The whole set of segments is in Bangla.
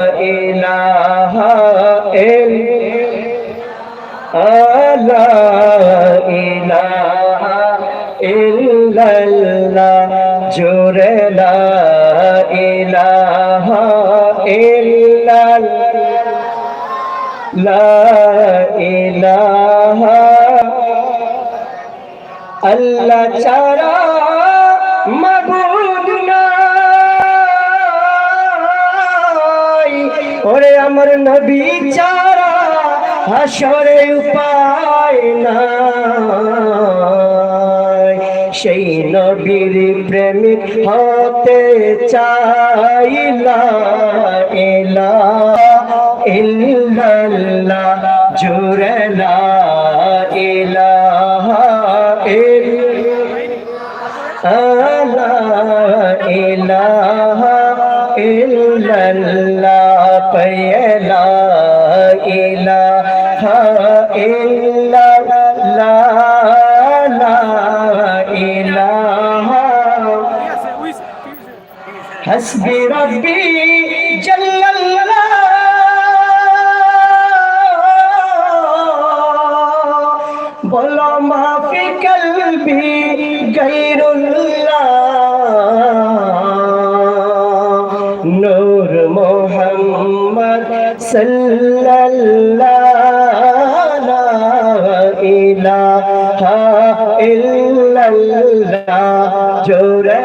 ইলাহা ইল্লাল্লাহ জোরে ইলাহা ইলাহা আল্লাহ মাবুদ আমার নবী ছাড়া হাসরে উপায় নাই, সেই নবীর প্রেমিক হতে চাইলা এলা ইল্লাল্লাহ জুরে লা ইলাহা ইল্লাল্লাহ ইলাহা ইল্লাল্লাহ। হাসবি রব্বি জাল্লাল্লাহ। বলো মাফি কলবি গাইরুল্লাহ নূর মোহাম্মদ সাল্লাল্লাহ ইলাহা ইল্লাল্লাহ। জোরে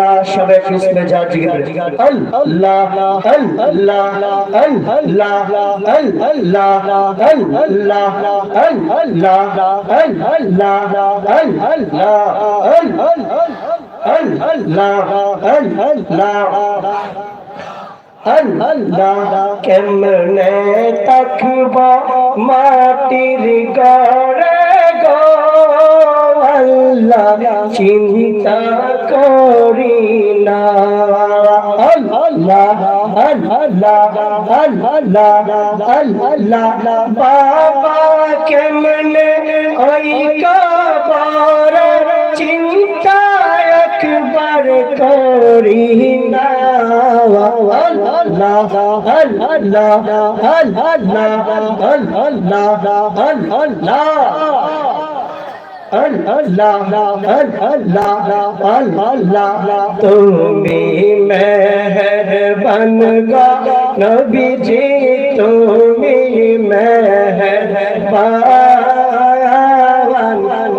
আল্লাহ সবে কৃষ্ণে যা জিজ্ঞাসা আল্লাহ আল্লাহ আল্লাহ আল্লাহ আল্লাহ আল্লাহ আল্লাহ আল্লাহ কেমনে তাকবা মাটির গড়ে আল্লাহ চিন্তা করি না আল্লাহ আল্লাহ আল্লাহ আল্লাহ বাবা কেমনে ওই কবর চিন্তা একবার করি না আল্লাহ আল্লাহ আল্লাহ আল্লাহ তুমি মেহরবান গা নবীজি তুমি মেহরবান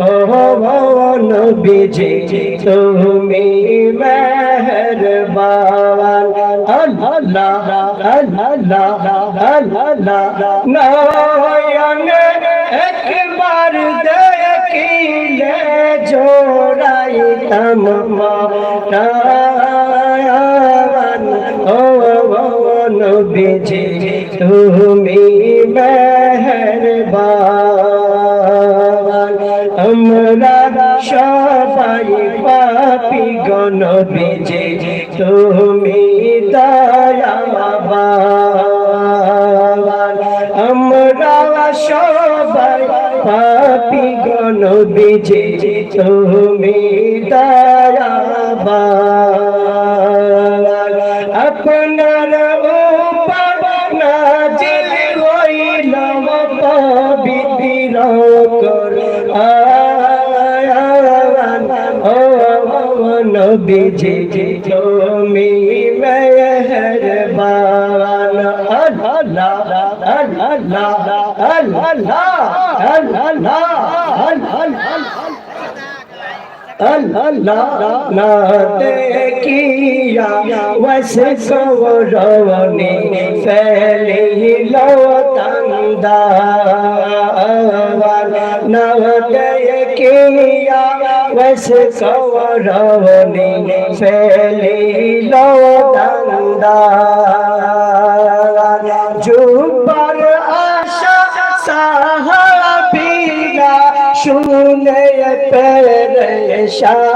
ও নবীজি তুমি মেহরবান আল্লাহ আল্লাহ আল্লাহ নয়নে একবার দেখিলে জোড়াইতাম মারায়ান ও নবীজি তুমি মেহরবান। আমরা সবাই পাপি গণবীজি তুমি দয়াবান। পাপি গণবীজি তুমি দয়াবান। আপনার উপর নাজিল হইল পবিত্র ও নবীজি তুমি মেহরবান। আল্লাহ দেখিয়া বসনি ফেলিল তন্দা নব দেখিয়া বস কৌরবনি ফেলিল তন্দা उन्हें पेशान